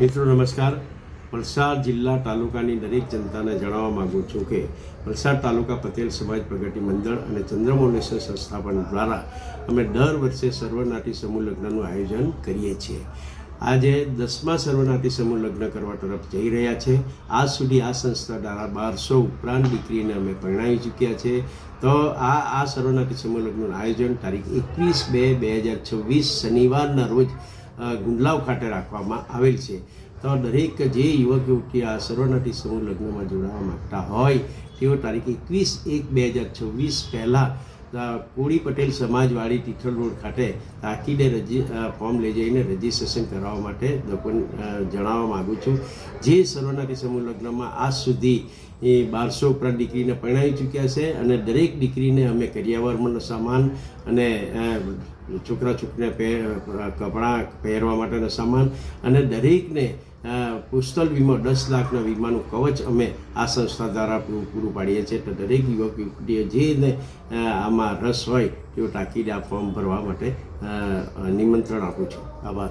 મિત્રો, નમસ્કાર. વલસાડ જિલ્લા તાલુકાની દરેક જનતાને જણાવવા માગું છું કે વલસાડ તાલુકા પટેલ સમાજ પ્રગતિ મંડળ અને ચંદ્રમૌલેશ્વર સંસ્થાપન દ્વારા અમે દર વર્ષે સર્વનાટી સમૂહ લગ્નનું આયોજન કરીએ છીએ. આજે દસમા સર્વનાટી સમૂહ લગ્ન કરવા તરફ જઈ રહ્યા છે. આજ સુધી આ સંસ્થા દ્વારા બારસો ઉપરાંત દીકરીને અમે પરણાવી ચૂક્યા છે. તો આ આ સર્વનાટી સમૂહ લગ્નનું આયોજન તારીખ એકવીસ બે બે હજાર છવ્વીસ શનિવારના રોજ ગુંડલાવ ખાતે રાખવામાં આવેલ છે. તો દરેક જે યુવક યુવતી આ સર્વનાટી સમૂહ લગ્નમાં જોડાવા માગતા હોય, તેઓ તારીખ એકવીસ એક બે હજાર છવ્વીસ પહેલાં કોળી પટેલ સમાજવાળી તિથલ રોડ ખાતે તાકીદે રજી ફોર્મ લઈ જઈને રજીસ્ટ્રેશન કરાવવા માટે લોકોને જણાવવા માગું છું. જે સર્વનાટી સમૂહ લગ્નમાં આજ સુધી એ બારસો ઉપરાંત દીકરીને પરણાવી ચૂક્યા છે અને દરેક દીકરીને અમે કરિયાવરમાં સામાન અને છોકરા છોકરીને કપડાં પહેરવા માટેનો સામાન અને દરેકને અ, વીમો દસ લાખના વીમાનું કવચ અમે આ સંસ્થા દ્વારા પૂરું પાડીએ છીએ. તો દરેક યુવક યુવતીઓ જેને આમાં રસ હોય તેઓ તાકીદે આ ફોર્મ ભરવા માટે નિમંત્રણ આપું છું. આભાર.